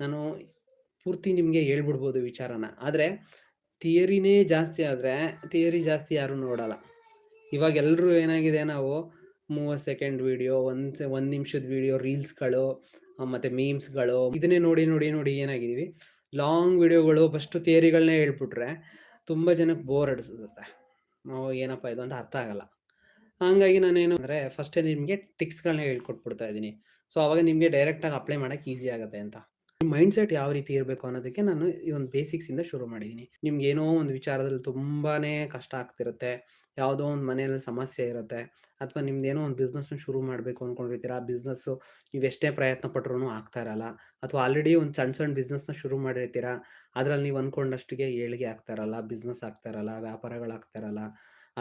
ನಾನು ಪೂರ್ತಿ ನಿಮಗೆ ಹೇಳ್ಬಿಡ್ಬೋದು ವಿಚಾರನ. ಆದರೆ ಥಿಯರಿನೇ ಜಾಸ್ತಿ ಆದ್ರೆ, ಥಿಯರಿ ಜಾಸ್ತಿ ಯಾರು ನೋಡಲ್ಲ. ಇವಾಗ ಎಲ್ಲರೂ ಏನಾಗಿದೆ ನಾವು 30 ಸೆಕೆಂಡ್ ವಿಡಿಯೋ, ಒಂದ್ ಒಂದು ನಿಮಿಷದ ವಿಡಿಯೋ, ರೀಲ್ಸ್‌ಗಳು ಮತ್ತು ಮೀಮ್ಸ್‌ಗಳು ಇದನ್ನೇ ನೋಡಿ, ನೋಡಿ, ನೋಡಿ ಏನಾಗಿದೀವಿ ಲಾಂಗ್ ವಿಡಿಯೋಗಳು ಫಸ್ಟು ಥಿಯರಿಗಳನ್ನೇ ಹೇಳ್ಬಿಟ್ರೆ, ತುಂಬಾ ಜನಕ್ಕೆ ಬೋರ್ ಅಡಿಸುತ್ತೆ ನಾವು ಏನಪ್ಪ ಇದು ಅಂತ ಅರ್ಥ ಆಗಲ್ಲ. ಹಂಗಾಗಿ ನಾನೇನು ಅಂದ್ರೆ ಫಸ್ಟೇ ನಿಮಗೆ ಟಿಕ್ಸ್ಗಳನ್ನ ಹೇಳ್ಕೊಟ್ಬಿಡ್ತಾ ಇದೀನಿ. ಸೊ, ಅವಾಗ ನಿಮಗೆ ಡೈರೆಕ್ಟಾಗಿ ಅಪ್ಲೈ ಮಾಡಕ್ಕೆ ಈಸಿ ಆಗುತ್ತೆ ಅಂತ. ಮೈಂಡ್‌ಸೆಟ್ ಯಾವ ರೀತಿ ಇರಬೇಕು ಅನ್ನೋದಕ್ಕೆ ನಾನು ಈ ಒಂದು ಬೇಸಿಕ್ಸ್ ಇಂದ ಶುರು ಮಾಡಿದೀನಿ. ನಿಮ್ಗೆ ಏನೋ ಒಂದು ವಿಚಾರದಲ್ಲಿ ತುಂಬಾನೇ ಕಷ್ಟ ಆಗ್ತಿರುತ್ತೆ. ಯಾವುದೋ ಒಂದು ಮನೆಯಲ್ಲಿ ಸಮಸ್ಯೆ ಇರುತ್ತೆ. ಅಥವಾ ಏನೋ ಒಂದು ಬಿಸ್ನೆಸ್‌ನ ಶುರು ಮಾಡಬೇಕು ಅನ್ಕೊಂಡಿರ್ತೀರ. ಆ ಬಿಸ್ನೆಸ್ಸು ಎಷ್ಟೇ ಪ್ರಯತ್ನ ಪಟ್ಟರು ಆಗ್ತಾ ಇರಲ್ಲ. ಅಥವಾ ಆಲ್ರೆಡಿ ಒಂದು ಸಣ್ಣ, ಸಣ್ಣ ಬಿಸ್ನೆಸ್‌ನ ಶುರು ಮಾಡಿರ್ತೀರ. ಅದ್ರಲ್ಲಿ ನೀವು ಅನ್ಕೊಂಡಷ್ಟಿಗೆ ಏಳಿಗೆ ಆಗ್ತಾ ಇರಲ್ಲ, ಬಿಸ್ನೆಸ್ ಆಗ್ತಾ ಇರಲ್ಲ, ವ್ಯಾಪಾರಗಳು ಆಗ್ತಾ ಇರಲ್ಲ.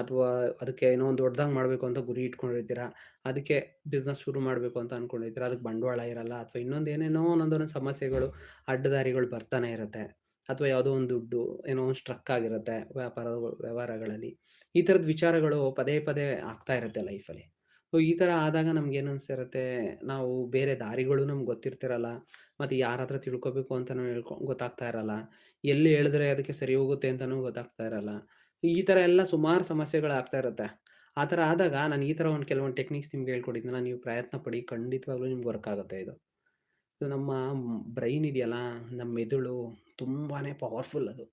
ಅಥವಾ ಅದಕ್ಕೆ ಏನೋ ಒಂದು ದೊಡ್ಡದಾಗಿ ಮಾಡಬೇಕು ಅಂತ ಗುರಿ ಇಟ್ಕೊಂಡಿರ್ತೀರಾ ಅದಕ್ಕೆ ಬಿಸ್ನೆಸ್ ಶುರು ಮಾಡಬೇಕು ಅಂತ ಅನ್ಕೊಂಡಿರ್ತೀರಾ ಅದಕ್ಕೆ ಬಂಡವಾಳ ಇರಲ್ಲ. ಅಥವಾ ಇನ್ನೊಂದು ಏನೇನೋ ಒಂದೊಂದೊಂದು ಸಮಸ್ಯೆಗಳು, ಅಡ್ಡದಾರಿಗಳು ಬರ್ತಾನೆ ಇರುತ್ತೆ. ಅಥವಾ ಯಾವುದೋ ಒಂದು ದುಡ್ಡು ಏನೋ ಒಂದು ಸ್ಟ್ರಕ್ ಆಗಿರುತ್ತೆ ವ್ಯಾಪಾರ ವ್ಯವಹಾರಗಳಲ್ಲಿ. ಈ ಥರದ ವಿಚಾರಗಳು ಪದೇ, ಪದೇ ಆಗ್ತಾ ಇರುತ್ತೆ ಲೈಫಲ್ಲಿ. ಸೊ, ಈ ಥರ ಆದಾಗ ನಮ್ಗೆ ಅನ್ಸಿರುತ್ತೆ, ನಾವು ಬೇರೆ ದಾರಿಗಳು ನಮ್ಗೆ ಗೊತ್ತಿರ್ತಿರಲ್ಲ. ಮತ್ತೆ ಯಾರ ಹತ್ರ ತಿಳ್ಕೊಬೇಕು ಅಂತಾನೂ ಹೇಳ್ಕೊ ಗೊತ್ತಾಗ್ತಾ ಇರಲ್ಲ. ಎಲ್ಲಿ ಹೇಳಿದ್ರೆ ಅದಕ್ಕೆ ಸರಿ ಹೋಗುತ್ತೆ ಅಂತಾನೂ ಗೊತ್ತಾಗ್ತಾ ಇರಲ್ಲ. ಈ ಥರ ಎಲ್ಲ ಸುಮಾರು ಸಮಸ್ಯೆಗಳು ಆಗ್ತಾ ಇರುತ್ತೆ. ಆ ಥರ ಆದಾಗ ನಾನು ಈ ಥರ ಒಂದು ಕೆಲವೊಂದು ಟೆಕ್ನಿಕ್ಸ್ ನಿಮ್ಗೆ ಹೇಳ್ಕೊಡಿದ್ನ ನೀವು ಪ್ರಯತ್ನ ಪಡಿ ಖಂಡಿತವಾಗ್ಲೂ ನಿಮ್ಗೆ ವರ್ಕ್ ಆಗುತ್ತೆ ಇದು. ಸೊ ನಮ್ಮ ಬ್ರೈನ್ ಇದೆಯಲ್ಲ, ನಮ್ಮ ಮೆದುಳು ತುಂಬಾನೇ ಪವರ್‌ಫುಲ್ ಅದು.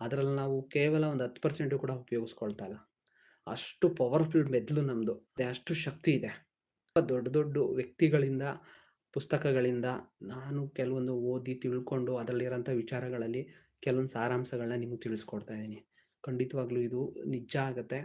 ಅದರಲ್ಲಿ ನಾವು ಕೇವಲ ಒಂದು 10% ಕೂಡ ಉಪಯೋಗಿಸ್ಕೊಳ್ತಾ ಇಲ್ಲ. ಅಷ್ಟು ಪವರ್‌ಫುಲ್ ಮೆದುಳು ನಮ್ದು. ಅಷ್ಟು ಶಕ್ತಿ ಇದೆ. ದೊಡ್ಡ, ದೊಡ್ಡ ವ್ಯಕ್ತಿಗಳಿಂದ, ಪುಸ್ತಕಗಳಿಂದ ನಾನು ಕೆಲವೊಂದು ಓದಿ ತಿಳ್ಕೊಂಡು ಅದರಲ್ಲಿರೋಂಥ ವಿಚಾರಗಳಲ್ಲಿ ಕೆಲವೊಂದು ಸಾರಾಂಶಗಳನ್ನ ನಿಮಗೆ ತಿಳಿಸ್ಕೊಡ್ತಾ ಇದ್ದೀನಿ ಖಂಡಿತವಾಗ್ಲೂ ಇದು ನಿಜ ಆಗತ್ತೆ.